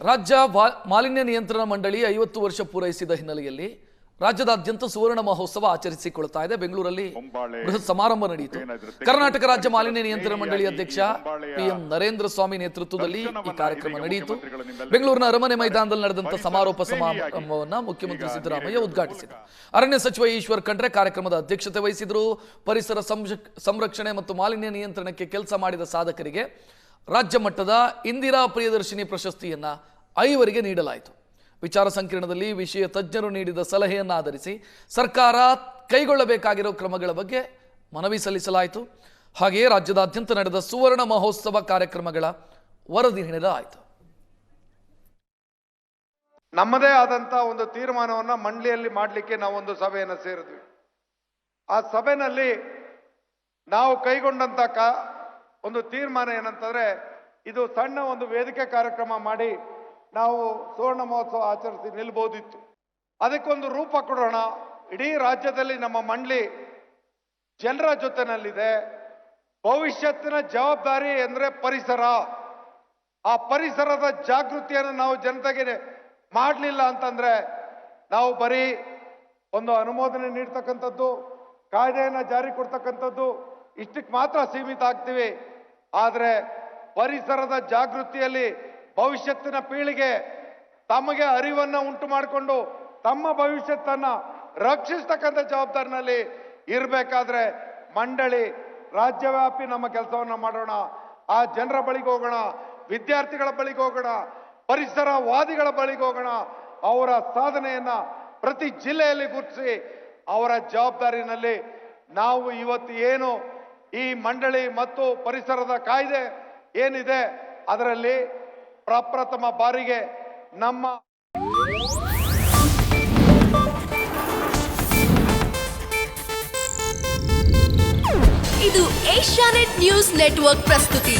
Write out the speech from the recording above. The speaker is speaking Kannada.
ರಾಜ್ಯ ಮಾಲಿನ್ಯ ನಿಯಂತ್ರಣ ಮಂಡಳಿ ಐವತ್ತು ವರ್ಷ ಪೂರೈಸಿದ ಹಿನ್ನೆಲೆಯಲ್ಲಿ ರಾಜ್ಯದಾದ್ಯಂತ ಸುವರ್ಣ ಮಹೋತ್ಸವ ಆಚರಿಸಿಕೊಳ್ತಾ ಇದೆ. ಬೆಂಗಳೂರಲ್ಲಿ ಬೃಹತ್ ಸಮಾರಂಭ ನಡೆಯಿತು. ಕರ್ನಾಟಕ ರಾಜ್ಯ ಮಾಲಿನ್ಯ ನಿಯಂತ್ರಣ ಮಂಡಳಿ ಅಧ್ಯಕ್ಷ P M P M Narendra Swamy ನೇತೃತ್ವದಲ್ಲಿ ಈ ಕಾರ್ಯಕ್ರಮ ನಡೆಯಿತು. ಬೆಂಗಳೂರಿನ ಅರಮನೆ ಮೈದಾನದಲ್ಲಿ ನಡೆದಂತ ಸಮಾರೋಪ ಸಮಾರಂಭವನ್ನ ಮುಖ್ಯಮಂತ್ರಿ ಸಿದ್ದರಾಮಯ್ಯ ಉದ್ಘಾಟಿಸಿದರು. ಅರಣ್ಯ ಸಚಿವ ಈಶ್ವರ್ ಖಂಡ್ರೆ ಕಾರ್ಯಕ್ರಮದ ಅಧ್ಯಕ್ಷತೆ ವಹಿಸಿದರು. ಪರಿಸರ ಸಂರಕ್ಷ- ಸಂರಕ್ಷಣೆ ಮತ್ತು ಮಾಲಿನ್ಯ ನಿಯಂತ್ರಣಕ್ಕೆ ಕೆಲಸ ಮಾಡಿದ ಸಾಧಕರಿಗೆ ರಾಜ್ಯ ಮಟ್ಟದ ಇಂದಿರಾ ಪ್ರಿಯದರ್ಶಿನಿ ಪ್ರಶಸ್ತಿಯನ್ನು ಐವರಿಗೆ ನೀಡಲಾಯಿತು. ವಿಚಾರ ಸಂಕಿರಣದಲ್ಲಿ ವಿಷಯ ತಜ್ಞರು ನೀಡಿದ ಸಲಹೆಯನ್ನು ಆಧರಿಸಿ ಸರ್ಕಾರ ಕೈಗೊಳ್ಳಬೇಕಾಗಿರೋ ಕ್ರಮಗಳ ಬಗ್ಗೆ ಮನವಿ ಸಲ್ಲಿಸಲಾಯಿತು. ಹಾಗೆಯೇ ರಾಜ್ಯದಾದ್ಯಂತ ನಡೆದ ಸುವರ್ಣ ಮಹೋತ್ಸವ ಕಾರ್ಯಕ್ರಮಗಳ ವರದಿ ನೀಡಲಾಯಿತು. ನಮ್ಮದೇ ಆದಂತ ಒಂದು ತೀರ್ಮಾನವನ್ನು ಮಂಡಳಿಯಲ್ಲಿ ಮಾಡಲಿಕ್ಕೆ ನಾವೊಂದು ಸಭೆಯನ್ನು ಸೇರಿದ್ವಿ. ಆ ಸಭೆಯಲ್ಲಿ ನಾವು ಕೈಗೊಂಡಂತ ಒಂದು ತೀರ್ಮಾನ ಏನಂತಂದ್ರೆ, ಇದು ಸಣ್ಣ ಒಂದು ವೇದಿಕೆ ಕಾರ್ಯಕ್ರಮ ಮಾಡಿ ನಾವು ಸುವರ್ಣ ಮಹೋತ್ಸವ ಆಚರಿಸಿ ನಿಲ್ಬೋದಿತ್ತು. ಅದಕ್ಕೊಂದು ರೂಪ ಕೊಡೋಣ. ಇಡೀ ರಾಜ್ಯದಲ್ಲಿ ನಮ್ಮ ಮಂಡಳಿ ಜನರ ಜೊತೆನಲ್ಲಿದೆ. ಭವಿಷ್ಯತ್ತಿನ ಜವಾಬ್ದಾರಿ ಅಂದ್ರೆ ಪರಿಸರ. ಆ ಪರಿಸರದ ಜಾಗೃತಿಯನ್ನು ನಾವು ಜನತೆಗೆ ಮಾಡಲಿಲ್ಲ ಅಂತಂದ್ರೆ, ನಾವು ಬರೀ ಒಂದು ಅನುಮೋದನೆ ನೀಡ್ತಕ್ಕಂಥದ್ದು, ಕಾಯ್ದೆಯನ್ನ ಜಾರಿ ಕೊಡ್ತಕ್ಕಂಥದ್ದು, ಇಷ್ಟಕ್ಕೆ ಮಾತ್ರ ಸೀಮಿತ ಆಗ್ತೀವಿ. ಆದರೆ ಪರಿಸರದ ಜಾಗೃತಿಯಲ್ಲಿ ಭವಿಷ್ಯತ್ತಿನ ಪೀಳಿಗೆ ತಮಗೆ ಅರಿವನ್ನ ಉಂಟು ಮಾಡಿಕೊಂಡು ತಮ್ಮ ಭವಿಷ್ಯತ್ತನ್ನು ರಕ್ಷಿಸ್ತಕ್ಕಂಥ ಜವಾಬ್ದಾರಿನಲ್ಲಿ ಇರಬೇಕಾದ್ರೆ ಮಂಡಳಿ, ರಾಜ್ಯವ್ಯಾಪಿ ನಮ್ಮ ಕೆಲಸವನ್ನು ಮಾಡೋಣ. ಆ ಜನರ ಬಳಿಗೆ ಹೋಗೋಣ, ವಿದ್ಯಾರ್ಥಿಗಳ ಬಳಿಗೆ ಹೋಗೋಣ, ಪರಿಸರವಾದಿಗಳ ಬಳಿಗೆ ಹೋಗೋಣ. ಅವರ ಸಾಧನೆಯನ್ನ ಪ್ರತಿ ಜಿಲ್ಲೆಯಲ್ಲಿ ಗುರುತಿಸಿ ಅವರ ಜವಾಬ್ದಾರಿನಲ್ಲಿ ನಾವು ಇವತ್ತು ಏನು ಈ ಮಂಡಳಿ ಮತ್ತು ಪರಿಸರದ ಕಾಯ್ದೆ ಏನಿದೆ ಅದರಲ್ಲಿ ಪ್ರಪ್ರಥಮ ಬಾರಿಗೆ ನಮ್ಮ ಇದು ಏಷ್ಯಾನೆಟ್ ನ್ಯೂಸ್ ನೆಟ್ವರ್ಕ್ ಪ್ರಸ್ತುತಿ.